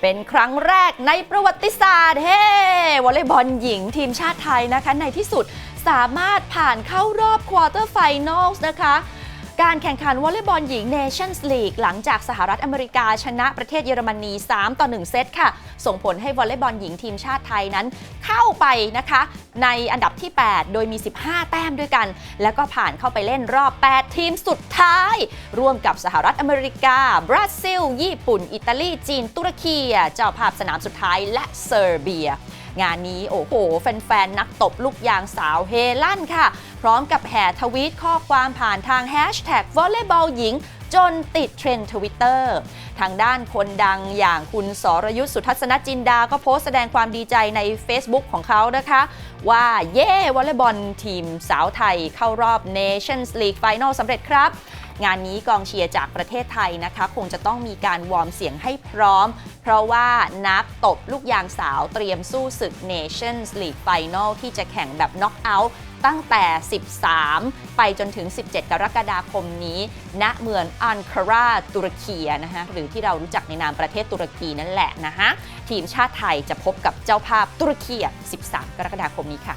เป็นครั้งแรกในประวัติศาสตร์เฮ้วอลเลย์บอลหญิงทีมชาติไทยนะคะ ในที่สุดสามารถผ่านเข้ารอบควอเตอร์ไฟนอลนะคะ การแข่งขันวอลเลย์บอลหญิง Nations League หลังจากสหรัฐอเมริกาชนะประเทศเยอรมนี 3 ต่อ 1 เซตค่ะ ส่งผลให้วอลเลย์บอลหญิงทีมชาติไทยนั้น เข้าไปนะคะ ในอันดับที่ 8 โดยมี 15 แต้มด้วยกัน แล้วก็ผ่านเข้าไปเล่นรอบ 8 ทีมสุดท้าย ร่วมกับสหรัฐอเมริกา บราซิล ญี่ปุ่น อิตาลี จีน ตุรกีเจ้าภาพสนามสุดท้ายและเซอร์เบีย งานนี้โอ้โห แฟนๆ นักตบลูกยางสาวเฮลั่นค่ะ พร้อมกับแห่ทวีตข้อความผ่านทางแฮชแท็กวอลเลย์บอลหญิงจนติดเทรนด์ทวิตเตอร์ทางด้านคนดังอย่างคุณสรยุทธสุทัศนจินดา ก็โพสต์แสดงความดีใจใน Facebook ของเขานะคะ ว่าเย่วอลเลย์บอลทีมสาวไทยเข้ารอบ Nations League Final สำเร็จครับ งานนี้กองเชียร์จากประเทศไทยนะคะ คงจะต้องมีการวอร์มเสียงให้พร้อม เพราะว่านักตบลูกยางสาวเตรียมสู้ศึก Nations League Final ที่จะแข่งแบบน็อกเอาท์ตั้งแต่ 13 ไปจนถึง 17 กรกฎาคมนี้ ณ เมืองอันคาราตุรกีนะคะหรือที่เรารู้จักในนามประเทศตุรกีนั่นแหละนะคะทีมชาติไทยจะพบกับเจ้าภาพตุรกี 13 กรกฎาคมนี้ค่ะ